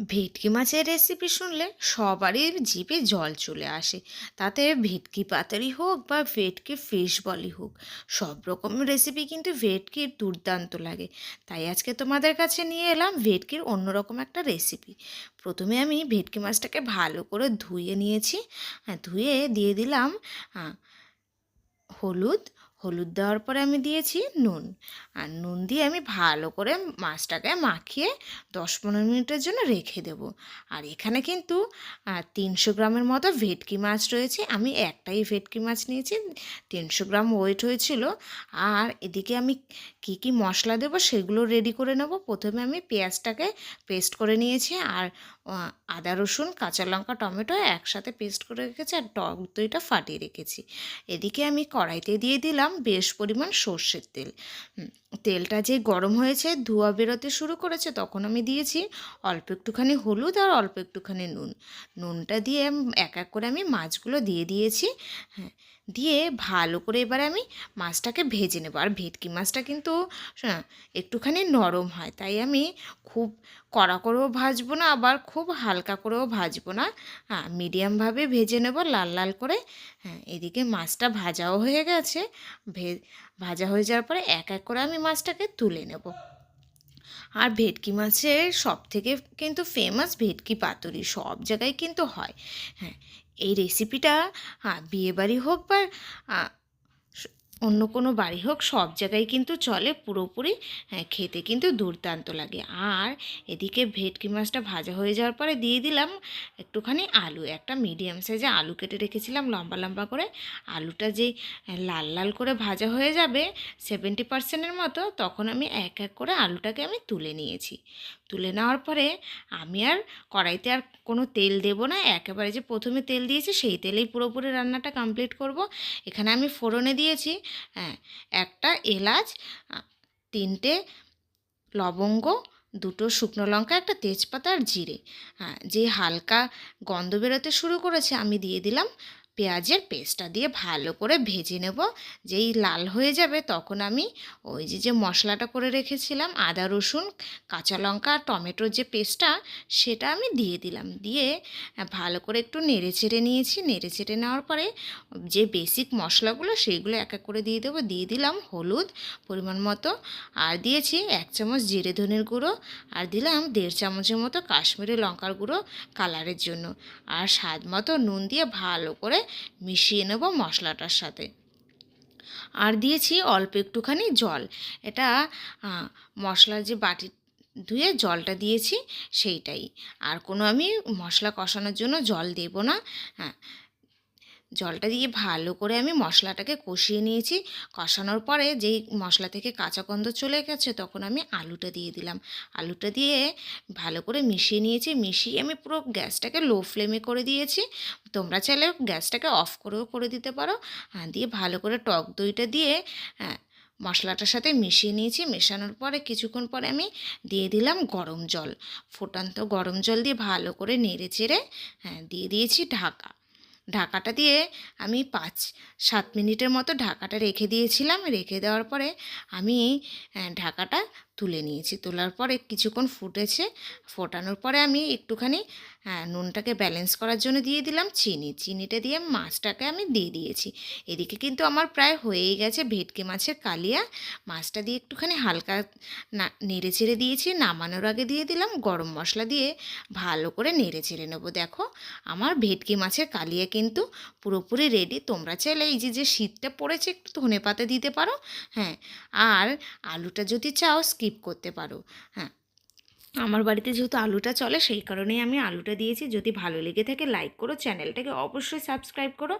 ভেটকি মাছের রেসিপি শুনলে সবারই জিভে জল চলে আসে। তাতে ভেটকি পাতারি হোক বা ভেটকি ফিশ বলি হোক, সব রকম রেসিপি কিন্তু ভেটকির দুর্দান্ত লাগে। তাই আজকে তোমাদের কাছে নিয়ে এলাম ভেটকির অন্যরকম একটা রেসিপি প্রথমে আমি ভেটকি মাছটাকে ভালো করে ধুয়ে নিয়েছি। হ্যাঁ ধুয়ে দিয়ে দিলাম হলুদ হলুদ দেওয়ার পরে আমি দিয়েছি নুন। আর নুন দিয়ে আমি ভালো করে মাছটাকে মাখিয়ে দশ পনেরো মিনিটের জন্য রেখে দেবো। আর এখানে কিন্তু তিনশো গ্রামের মতো ভেটকি মাছ রয়েছে। আমি একটাই ভেটকি মাছ নিয়েছি, তিনশো গ্রাম ওয়েট হয়েছিল। আর এদিকে আমি কি কি মশলা দেবো সেগুলো রেডি করে নেব। প্রথমে আমি পেঁয়াজটাকে পেস্ট করে নিয়েছি। আর আদা, রসুন, কাঁচা লঙ্কা, টমেটো একসাথে পেস্ট করে রেখেছি। আর টক দইটা ফাটিয়ে রেখেছি। এদিকে আমি কড়াইতে দিয়ে দিলাম বেশ পরিমাণ সর্ষের তেল। তেলটা যে গরম হয়েছে, ধোয়া বেরোতে শুরু করেছে, তখন আমি দিয়েছি অল্প একটুখানি হলুদ আর অল্প একটুখানি নুন। নুনটা দিয়ে এক এক করে আমি মাছগুলো দিয়ে দিয়েছি। হ্যাঁ দিয়ে ভালো করে এবার আমি মাছটাকে ভেজে নেব। আর ভেটকি মাছটা কিন্তু একটুখানি নরম হয়, তাই আমি খুব কড়া করেও ভাজবো না, আবার খুব হালকা করেও ভাজবো না। হ্যাঁ মিডিয়ামভাবে ভেজে নেব লাল লাল করে। হ্যাঁ এদিকে মাছটা ভাজাও হয়ে গেছে। ভাজা হয়ে যাওয়ার পরে এক এক করে আমি মাছটাকে তুলে নেব। আর ভেটকি মাছের সব থেকে কিন্তু ফেমাস ভেটকি পাতুরি সব জায়গায় কিন্তু হয়। হ্যাঁ এই রেসিপিটা বিয়েবাড়ি হোক বা অন্য কোনো বাড়ি হোক, সব জায়গায় কিন্তু চলে, পুরোপুরি খেতে কিন্তু দুর্দান্ত লাগে। আর এদিকে ভেটকি মাছটা ভাজা হয়ে যাওয়ার পরে দিয়ে দিলাম একটুখানি আলু, একটা মিডিয়াম সাইজে আলু কেটে রেখেছিলাম লম্বা লম্বা করে। আলুটা যে লাল লাল করে ভাজা হয়ে যাবে সেভেন্টি পার্সেন্টের মতো, তখন আমি এক এক করে আলুটাকে আমি তুলে নিয়েছি। তুলে নেওয়ার পরে আমি আর কড়াইতে আর কোনো তেল দেব না। একেবারে যে প্রথমে তেল দিয়েছি, সেই তেলেই পুরোপুরি রান্নাটা কমপ্লিট করব। এখানে আমি ফোড়নে দিয়েছি হ্যাঁ একটা এলাচ তিনটে লবঙ্গ, দুটো শুকনো লঙ্কা, একটা তেজপাতা আর জিরে। হ্যাঁ যে হালকা গন্ধ বেরোতে শুরু করেছে, আমি দিয়ে দিলাম। পেঁয়াজের পেস্টটা দিয়ে ভালো করে ভেজে নেব। যেই লাল হয়ে যাবে তখন আমি ওই যে যে মশলাটা করে রেখেছিলাম, আদা, রসুন, কাঁচা লঙ্কা আর টমেটোর যে পেস্টটা সেটা আমি দিয়ে দিলাম। দিয়ে ভালো করে একটু নেড়ে চেড়ে নিয়েছি। নেড়ে চেড়ে নেওয়ার পরে যে বেসিক মশলাগুলো সেইগুলো এক এক করে দিয়ে দেবো। দিয়ে দিলাম হলুদ পরিমাণ মতো আর দিয়েছি এক চামচ জিরে ধনের গুঁড়ো আর দিলাম দেড় চামচের মতো কাশ্মীরি লঙ্কার গুঁড়ো কালারের জন্য। আর স্বাদ মতো নুন দিয়ে ভালো করে মিশিয়ে নেব মশলাটার সাথে। আর দিয়েছি অল্প একটুখানি জল। এটা মশলার যে বাটি ধুয়ে জলটা দিয়েছি সেইটাই। আর কোনো আমি মশলা কষানোর জন্য জল দেব না। হ্যাঁ জলটা দিয়ে ভালো করে আমি মশলাটাকে কষিয়ে নিয়েছি। কষানোর পরে যেই মশলা থেকে কাঁচা গন্ধ চলে গেছে তখন আমি আলুটা দিয়ে দিলাম। আলুটা দিয়ে ভালো করে মিশিয়ে নিয়েছি। মিশিয়ে আমি পুরো গ্যাসটাকে লো ফ্লেমে করে দিয়েছি। তোমরা চাইলে গ্যাসটাকে অফ করেও করে দিতে পারো। হ্যাঁ দিয়ে ভালো করে টক দইটা দিয়ে হ্যাঁ মশলাটার সাথে মিশিয়ে নিয়েছি। মেশানোর পরে কিছুক্ষণ পরে আমি দিয়ে দিলাম গরম জল। ফুটান্ত গরম জল দিয়ে ভালো করে নেড়ে চেড়ে হ্যাঁ দিয়ে দিয়েছি ঢাকা। ঢাকাটা দিয়ে আমি পাঁচ, সাত মিনিটের মতো ঢাকাটা রেখে দিয়েছিলাম। রেখে দেওয়ার পরে আমি ঢাকাটা তুলে নিয়েছি। তোলার পরে কিছুক্ষণ ফুটেছে। ফোটানোর পরে আমি একটুখানি আহ, নুনটাকে ব্যালেন্স করার জন্য দিয়ে দিলাম চিনি। চিনিটা দিয়ে মাছটাকে আমি দিয়ে দিয়েছি। এদিকে কিন্তু আমার প্রায় হয়েই গেছে ভেটকি মাছের কালিয়া। মাছটা দিয়ে একটুখানি হালকা না নেড়ে চেড়ে দিয়েছি। নামানোর আগে দিয়ে দিলাম গরম মশলা দিয়ে ভালো করে নেড়ে চেড়ে নেব। দেখো আমার ভেটকি মাছের কালিয়া কিন্তু পুরোপুরি রেডি তোমরা চাইলে এই যে যে শীতটা পড়েছে একটু ধনে পাতা দিতে পারো। হ্যাঁ আর আলুটা যদি চাও স্কিপ করতে পারো হ্যাঁ। আমার বাড়িতে যেহেতু আলুটা চলে, সেই কারণেই আমি আলুটা দিয়েছি। যদি ভালো লেগে থাকে লাইক করো চ্যানেলটাকে অবশ্যই সাবস্ক্রাইব করো।